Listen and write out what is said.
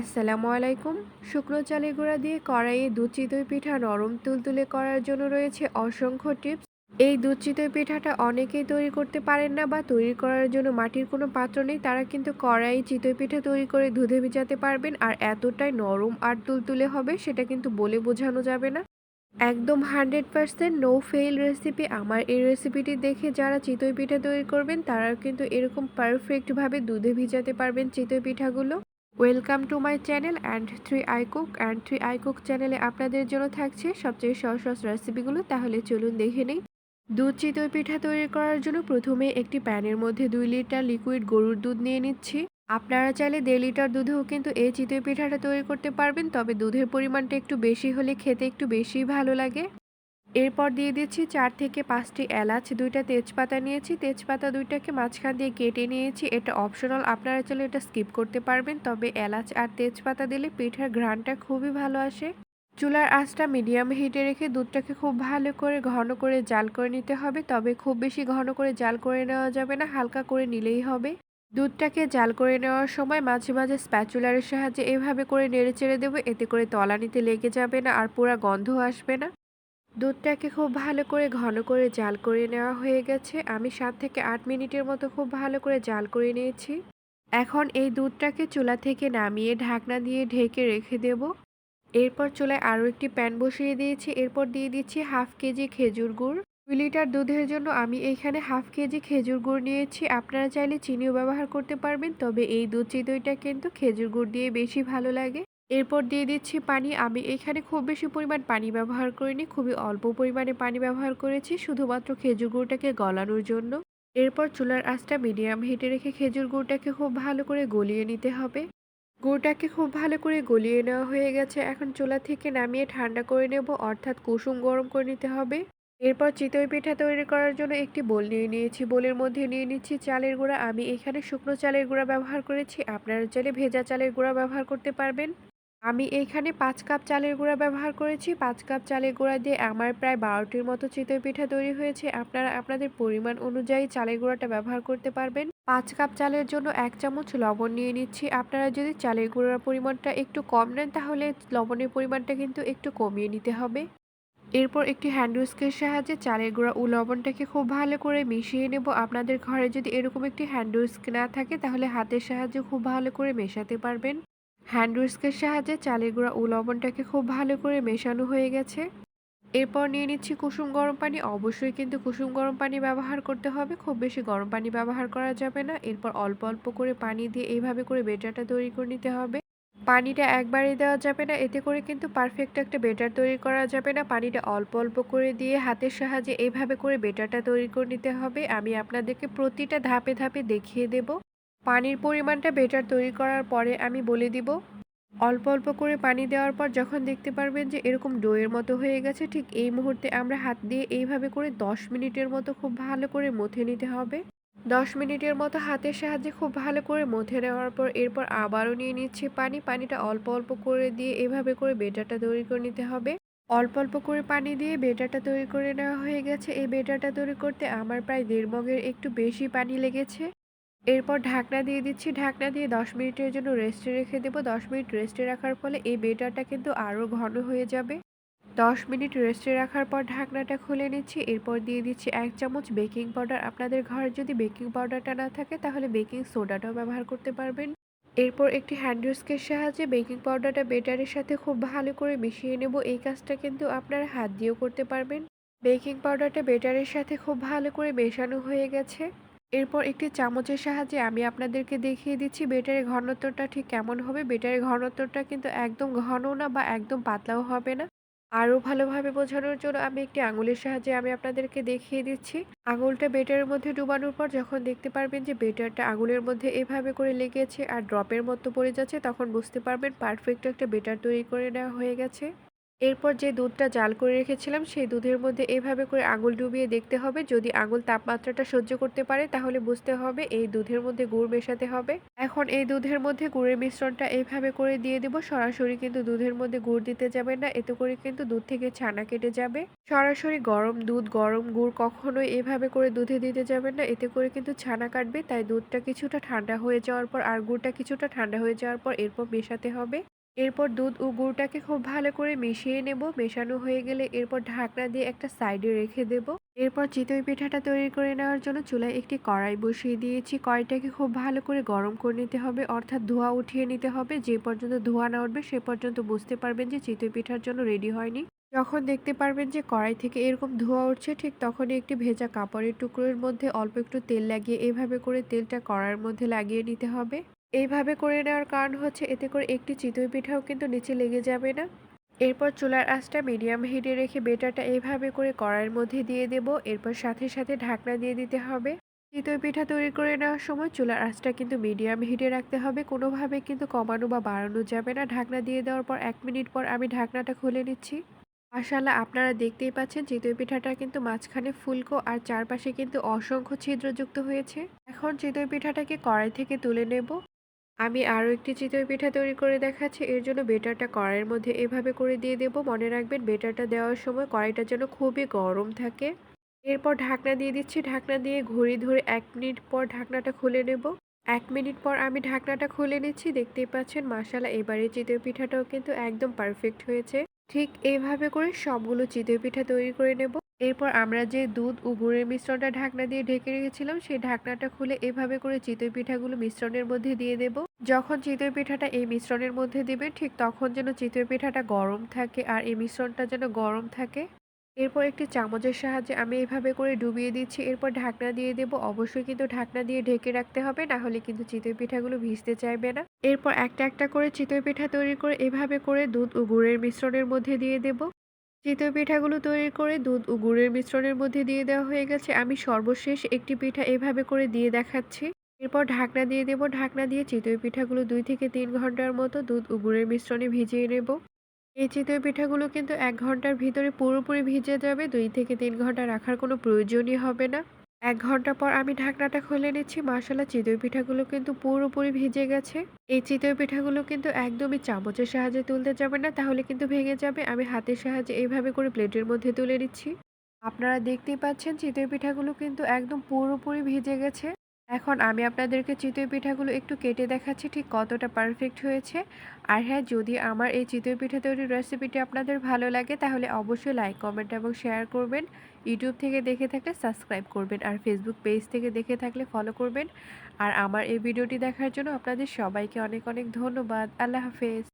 আসসালামু আলাইকুম। শুকনো চালের গুঁড়া দিয়ে কড়াইয়ে দুধ চিতই পিঠা নরম তুলতুলে করার জন্য রয়েছে অসংখ্য টিপস। এই দুধ চিতই পিঠাটা অনেকেই তৈরি করতে পারেন না বা তৈরি করার জন্য মাটির কোনো পাত্র নেই। তারা কিন্তু কড়াই চিতই পিঠা তৈরি করে দুধে ভিজাতে পারবেন আর এতটাই নরম আর তুলতুলে হবে সেটা কিন্তু বলে বোঝানো যাবে না। একদম hundred percent no fail recipe. আমার এই রেসিপিটি দেখে যারা চিতই পিঠা তৈরি করবেন তারা কিন্তু এরকম পারফেক্টভাবে দুধে ভিজাতে পারবেন চিতই পিঠাগুলো। Welcome to my channel and three I cook and three I cook চ্যানেলে আপনাদের জন্য থাকছে সবচেয়ে সহজ সহজ রেসিপিগুলো তাহলে চলুন দেখে নিই। দুধ চিতই পিঠা তৈরি করার জন্য প্রথমে একটি প্যানের মধ্যে দুই লিটার লিকুইড গরুর দুধ নিয়ে নিচ্ছি। আপনারা চাইলে দেড় লিটার দুধেও কিন্তু এই চিতই পিঠাটা তৈরি করতে পারবেন, তবে দুধের পরিমাণটা একটু বেশি হলে খেতে একটু বেশি ভালো লাগে। এরপর দিয়ে দিচ্ছি চার থেকে পাঁচটি এলাচ, দুইটা তেজপাতা নিয়েছি, তেজপাতা দুইটাকে মাঝখান দিয়ে কেটে নিয়েছি। এটা অপশনাল আপনারা চাইলে এটা স্কিপ করতে পারবেন, তবে এলাচ আর তেজপাতা দিলে পিঠার ঘ্রাণটা খুবই ভালো আসে। চুলার আঁচটা মিডিয়াম হিটে রেখে দুধটাকে খুব ভালো করে ঘন করে জাল করে নিতে হবে, তবে খুব বেশি ঘন করে জাল করে নেওয়া যাবে না, হালকা করে নিলেই হবে। দুধটাকে জাল করে নেওয়ার সময় মাঝে মাঝে স্প্যাচুলারের সাহায্যে এভাবে করে নেড়ে চেড়ে দেবো, এতে করে তলানিতে লেগে যাবে না আর পুরা গন্ধ আসবে না। দুধটাকে খুব ভালো করে ঘন করে জাল করে নেওয়া হয়ে গেছে। আমি সাত থেকে আট মিনিটের মতো খুব ভালো করে জাল করে নিয়েছি। এখন এই দুধটাকে চুলা থেকে নামিয়ে ঢাকনা দিয়ে ঢেকে রেখে দেব। এরপর চুলায় আরও একটি প্যান বসিয়ে দিয়েছি। এরপর দিয়ে দিচ্ছি হাফ কেজি খেজুর গুড়। দুই লিটার দুধের জন্য আমি এইখানে হাফ কেজি খেজুর গুড় নিয়েছি। আপনারা চাইলে চিনিও ব্যবহার করতে পারবেন, তবে এই দুধ চিতইটা কিন্তু খেজুর গুড় দিয়ে বেশি ভালো লাগে। এরপর দিয়ে দিচ্ছি পানি। আমি এখানে খুব বেশি পরিমাণ পানি ব্যবহার করিনি, খুবই অল্প পরিমাণে পানি ব্যবহার করেছি, শুধুমাত্র খেজুর গুড়টাকে গলানোর জন্য। এরপর চুলার আঁচটা মিডিয়াম হিটে রেখে খেজুর গুড়টাকে খুব ভালো করে গলিয়ে নিতে হবে। গুড়টাকে খুব ভালো করে গলিয়ে নেওয়া হয়ে গেছে। এখন চুলা থেকে নামিয়ে ঠান্ডা করে নেব, অর্থাৎ কুসুম গরম করে নিতে হবে। এরপর চিতই পিঠা তৈরি করার জন্য একটি বোল নিয়ে নিয়েছি। বোলের মধ্যে নিয়ে নিচ্ছি চালের গুঁড়া। আমি এখানে শুকনো চালের গুঁড়া ব্যবহার করেছি। আপনারা চাইলে ভেজা চালের গুঁড়া ব্যবহার করতে পারবেন। আমি এইখানে পাঁচ কাপ চালের গুঁড়া ব্যবহার করেছি। পাঁচ কাপ চালের গুঁড়া দিয়ে আমার প্রায় বারোটির মতো চিতই পিঠা তৈরি হয়েছে। আপনারা আপনাদের পরিমাণ অনুযায়ী চালের গুঁড়াটা ব্যবহার করতে পারবেন। পাঁচ কাপ চালের জন্য এক চামচ লবণ নিয়ে নিচ্ছি। আপনারা যদি চালের গুঁড়ার পরিমাণটা একটু কম নেন, তাহলে লবণের পরিমাণটা কিন্তু একটু কমিয়ে নিতে হবে। এরপর একটি হ্যান্ড উইস্কের সাহায্যে চালের গুঁড়া ও লবণটাকে খুব ভালো করে মিশিয়ে নেব। আপনাদের ঘরে যদি এরকম একটি হ্যান্ড উইস্ক না থাকে, তাহলে হাতের সাহায্যে খুব ভালো করে মেশাতে পারবেন। হ্যান্ড উইস্কের সাহায্যে চালের গুঁড়া ও লবণটাকে খুব ভালো করে মেশানো হয়ে গেছে। এরপর নিয়ে নিচ্ছি কুসুম গরম পানি। অবশ্যই কিন্তু কুসুম গরম পানি ব্যবহার করতে হবে। খুব বেশি গরম পানি ব্যবহার করা যাবে না। এরপর অল্প অল্প করে পানি দিয়ে এইভাবে করে বেটারটা তৈরি করে নিতে হবে। পানিটা একবারে দেওয়া যাবে না। এতে করে কিন্তু পারফেক্ট একটা বেটার তৈরি করা যাবে না। পানিটা অল্প অল্প করে দিয়ে হাতের সাহায্যে এইভাবে করে বেটারটা তৈরি করে নিতে হবে। আমি আপনাদেরকে প্রতিটা ধাপে ধাপে দেখিয়ে দেব। পানির পরিমাণটা বেটার তৈরি করার পরে আমি বলে দিব। অল্প অল্প করে পানি দেওয়ার পর যখন দেখতে পারবেন যে এরকম ডোয়ের মতো হয়ে গেছে, ঠিক এই মুহূর্তে আমরা হাত দিয়ে এইভাবে করে দশ মিনিটের মতো খুব ভালো করে মথে নিতে হবে। দশ মিনিটের মতো হাতের সাহায্যে খুব ভালো করে মথে নেওয়ার পর এরপর আবারও নিয়ে নিচ্ছি পানি। পানিটা অল্প অল্প করে দিয়ে এভাবে করে বেটারটা তৈরি করে নিতে হবে। অল্প অল্প করে পানি দিয়ে বেটারটা তৈরি করে নেওয়া হয়ে গেছে। এই বেটারটা তৈরি করতে আমার প্রায় দেড় মগের একটু বেশি পানি লেগেছে। এরপর ঢাকনা দিয়ে দিচ্ছি। ঢাকনা দিয়ে দশ মিনিটের জন্য রেস্টে রেখে দেবো। দশ মিনিট রেস্টে রাখার ফলে এই বেটারটা কিন্তু আরও ঘন হয়ে যাবে। দশ মিনিট রেস্টে রাখার পর ঢাকনাটা খুলে নিচ্ছি। এরপর দিয়ে দিচ্ছি এক চামচ বেকিং পাউডার। আপনাদের ঘরে যদি বেকিং পাউডারটা না থাকে, তাহলে বেকিং সোডাটাও ব্যবহার করতে পারবেন। এরপর একটি হ্যান্ড উইস্কের সাহায্যে বেকিং পাউডারটা বেটারের সাথে খুব ভালো করে মিশিয়ে নেব। এই কাজটা কিন্তু আপনারা হাত দিয়েও করতে পারবেন। বেকিং পাউডারটা বেটারের সাথে খুব ভালো করে মেশানো হয়ে গেছে। এরপর একটি চামচের সাহায্যে আমি আপনাদেরকে দেখিয়ে দিচ্ছি বেটারের ঘনত্বটা ঠিক কেমন হবে। বেটারের ঘনত্বটা কিন্তু একদম ঘন না বা একদম পাতলাও হবে না। আরও ভালোভাবে বোঝানোর জন্য আমি একটি আঙুলের সাহায্যে আমি আপনাদেরকে দেখিয়ে দিচ্ছি। আঙুলটা বেটারের মধ্যে ডুবানোর পর যখন দেখতে পারবেন যে বেটারটা আঙুলের মধ্যে এভাবে করে লেগেছে আর ড্রপের মতো পড়ে যাচ্ছে, তখন বুঝতে পারবেন পারফেক্ট একটা বেটার তৈরি করে নেওয়া হয়ে গেছে। এরপর যে দুধটা জাল করে রেখেছিলাম, সেই দুধের মধ্যে এভাবে করে আঙুল ডুবিয়ে দেখতে হবে। যদি আঙুল তাপমাত্রাটা সহ্য করতে পারে, তাহলে বুঝতে হবে এই দুধের মধ্যে গুড় মেশাতে হবে। এখন এই দুধের মধ্যে গুড়ের মিশ্রণটা এইভাবে করে দিয়ে দেব। সরাসরি কিন্তু দুধের মধ্যে গুড় দিতে যাবে না, এতে করে কিন্তু দুধ থেকে ছানা কেটে যাবে। সরাসরি গরম দুধ, গরম গুড় কখনোই এভাবে করে দুধে দিতে যাবেন না, এতে করে কিন্তু ছানা কাটবে। তাই দুধটা কিছুটা ঠান্ডা হয়ে যাওয়ার পর আর গুড়টা কিছুটা ঠান্ডা হয়ে যাওয়ার পর এরপর মেশাতে হবে। এরপর দুধ ও গুড়টাকে খুব ভালো করে মিশিয়ে নেব। মেশানো হয়ে গেলে এরপর ঢাকনা দিয়ে একটা সাইডে রেখে দেব। এরপর চিতই পিঠাটা তৈরি করে নেওয়ার জন্য চুলায় একটি কড়াই বসিয়ে দিয়েছি। কড়াইটাকে খুব ভালো করে গরম করে নিতে হবে, অর্থাৎ ধোঁয়া উঠিয়ে নিতে হবে। যে পর্যন্ত ধোঁয়া না উঠবে, সে পর্যন্ত বুঝতে পারবেন যে চিতই পিঠার জন্য রেডি হয়নি। যখন দেখতে পারবেন যে কড়াই থেকে এরকম ধোঁয়া উঠছে, ঠিক তখনই একটি ভেজা কাপড়ের টুকরোর মধ্যে অল্প একটু তেল লাগিয়ে এভাবে করে তেলটা কড়াইয়ের মধ্যে লাগিয়ে নিতে হবে। এইভাবে করে নেওয়ার কারণ হচ্ছে এতে করে একটি চিতই পিঠাও কিন্তু নিচে লেগে যাবে না। এরপর চুলার আঁচটা মিডিয়াম হিটে রেখে বেটারটা এইভাবে করে কড়াইয়ের মধ্যে দিয়ে দেব। এরপর সাথে সাথে ঢাকনা দিয়ে দিতে হবে। চিতই পিঠা তৈরি করে নেওয়ার সময় চুলার আঁচটা কিন্তু মিডিয়াম হিটে রাখতে হবে। কোনোভাবে কিন্তু কমানো বা বাড়ানো যাবে না। ঢাকনা দিয়ে দেওয়ার পর এক মিনিট পর আমি ঢাকনাটা খুলে নিচ্ছি। মাশাল্লাহ আপনারা দেখতেই পাচ্ছেন চিতই পিঠাটা কিন্তু মাঝখানে ফুলকো আর চারপাশে কিন্তু অসংখ্য ছিদ্রযুক্ত হয়েছে। এখন চিতই পিঠাটাকে কড়াই থেকে তুলে নেব। আমি আরও একটি চিতই পিঠা তৈরি করে দেখাচ্ছি। এর জন্য বেটারটা কড়াইয়ের মধ্যে এভাবে করে দিয়ে দেব। মনে রাখবেন, বেটারটা দেওয়ার সময় কড়াইটা যেন খুবই গরম থাকে। এরপর ঢাকনা দিয়ে দিচ্ছি। ঢাকনা দিয়ে ঘড়ি ধরে এক মিনিট পর ঢাকনাটা খুলে নেব। এক মিনিট পর আমি ঢাকনাটা খুলে নিচ্ছি। দেখতেই পাচ্ছেন মাসালা এবারে চিতই পিঠাটাও কিন্তু একদম পারফেক্ট হয়েছে। ঠিক এইভাবে করে সবগুলো চিতই পিঠা তৈরি করে নেব। এরপর আমরা যে দুধ ও গুড়ের মিশ্রণটা ঢাকনা দিয়ে ঢেকে রেখেছিলাম, সেই ঢাকনাটা খুলে এভাবে করে চিতই পিঠাগুলো মিশ্রণের মধ্যে দিয়ে দেব। যখন চিতই পিঠাটা এই মিশ্রণের মধ্যে দিবে, ঠিক তখন যেন চিতই পিঠাটা গরম থাকে আর এই মিশ্রণটা যেন গরম থাকে। এরপর একটি চামচের সাহায্যে আমি এভাবে করে ডুবিয়ে দিচ্ছি। এরপর ঢাকনা দিয়ে দেব। অবশ্যই কিন্তু ঢাকনা দিয়ে ঢেকে রাখতে হবে, না হলে কিন্তু চিতই পিঠাগুলো ভিজতে চাইবে না। এরপর একটা একটা করে চিতই পিঠা তৈরি করে এভাবে করে দুধ ও গুড়ের মিশ্রণের মধ্যে দিয়ে দেব। চিতই পিঠাগুলো তৈরি করে দুধ ও গুড়ের মিশ্রণের মধ্যে দিয়ে দেওয়া হয়ে গেছে। আমি সর্বশেষ একটি পিঠা এভাবে করে দিয়ে দেখাচ্ছি। এরপর ঢাকনা দিয়ে দেব। ঢাকনা দিয়ে চিতই পিঠাগুলো দুই থেকে তিন ঘণ্টার মতো দুধ ও গুড়ের মিশ্রণে ভিজিয়ে নেব। এই চিতই পিঠাগুলো কিন্তু এক ঘণ্টার ভিতরে পুরোপুরি ভিজে যাবে। দুই থেকে তিন ঘণ্টা রাখার কোনো প্রয়োজনই হবে না। এক ঘণ্টা পর আমি ঢাকনাটা খুলে নিচ্ছি। মাসালা চিতই পিঠাগুলো কিন্তু পুরোপুরি ভিজে গেছে। এই চিতই পিঠাগুলো কিন্তু একদমই চামচের সাহায্যে তুলতে যাবে না, তাহলে কিন্তু ভেঙে যাবে। আমি হাতের সাহায্যে এইভাবে করে প্লেটের মধ্যে তুলে নিচ্ছি। আপনারা দেখতেই পাচ্ছেন, চিতই পিঠাগুলো কিন্তু একদম পুরোপুরি ভিজে গেছে। এখন আমি আপনাদেরকে চিতই পিঠাগুলো একটু কেটে দেখাচ্ছি, ঠিক কতটা পারফেক্ট হয়েছে। আর হ্যাঁ যদি আমার এই চিতই পিঠা তৈরির রেসিপিটি আপনাদের ভালো লাগে, তাহলে অবশ্যই লাইক কমেন্ট এবং শেয়ার করবেন। ইউটিউব থেকে দেখে থাকলে সাবস্ক্রাইব করবেন আর ফেসবুক পেজ থেকে দেখে থাকলে ফলো করবেন। আর আমার এই ভিডিওটি দেখার জন্য আপনাদের সবাইকে অনেক অনেক ধন্যবাদ। আল্লাহ হাফেজ।